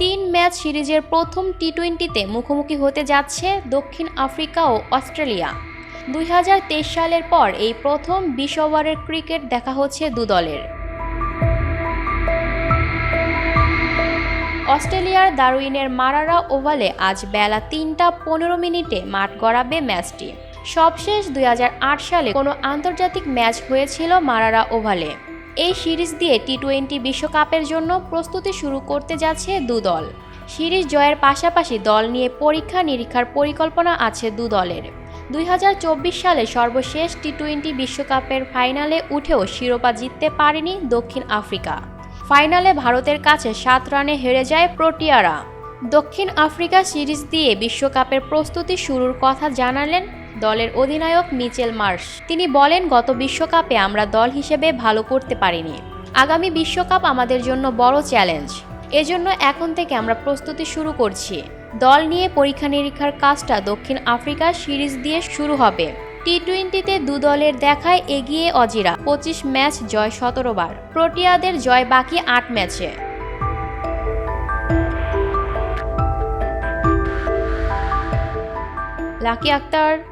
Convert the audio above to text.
তিন ম্যাচ সিরিজের প্রথম টি টোয়েন্টিতে মুখোমুখি হতে যাচ্ছে দক্ষিণ আফ্রিকা ও অস্ট্রেলিয়া। দুই হাজার তেইশ সালের পর এই প্রথম বিশ ওভারের ক্রিকেট দেখা হচ্ছে দু দলের। অস্ট্রেলিয়ার দারুইনের মারারা ওভালে আজ বেলা তিনটা পনেরো মিনিটে মাঠ গড়াবে ম্যাচটি। সবশেষ দুই হাজার আট সালে কোনো আন্তর্জাতিক ম্যাচ হয়েছিল মারারা ওভালে। এই সিরিজ দিয়ে টি টোয়েন্টি বিশ্বকাপের জন্য প্রস্তুতি শুরু করতে যাচ্ছে দু দল। সিরিজ জয়ের পাশাপাশি দল নিয়ে পরীক্ষা নিরীক্ষার পরিকল্পনা আছে দু দলের। দুই হাজার চব্বিশ সালে সর্বশেষ টি টোয়েন্টি বিশ্বকাপের ফাইনালে উঠেও শিরোপা জিততে পারেনি দক্ষিণ আফ্রিকা। ফাইনালে ভারতের কাছে সাত রানে হেরে যায় প্রোটিয়ারা। দক্ষিণ আফ্রিকা সিরিজ দিয়ে বিশ্বকাপের প্রস্তুতি শুরুর কথা জানালেন দলের অধিনায়ক মিচেল মার্শ। তিনি বলেন, গত বিশ্বকাপে আমরা দল হিসেবে ভালো করতে পারিনি। আগামী বিশ্বকাপ আমাদের জন্য বড় চ্যালেঞ্জ। এজন্য এখন থেকে আমরা প্রস্তুতি শুরু করছি। দল নিয়ে পরীক্ষা নিরীক্ষার কাজটা দক্ষিণ আফ্রিকা সিরিজ দিয়ে শুরু হবে। টি টোয়েন্টিতে দু দলের দেখায় এগিয়ে অজিরা। পঁচিশ ম্যাচ জয় সতেরো বার। প্রোটিয়াদের জয় বাকি আট ম্যাচে। Lucky Akter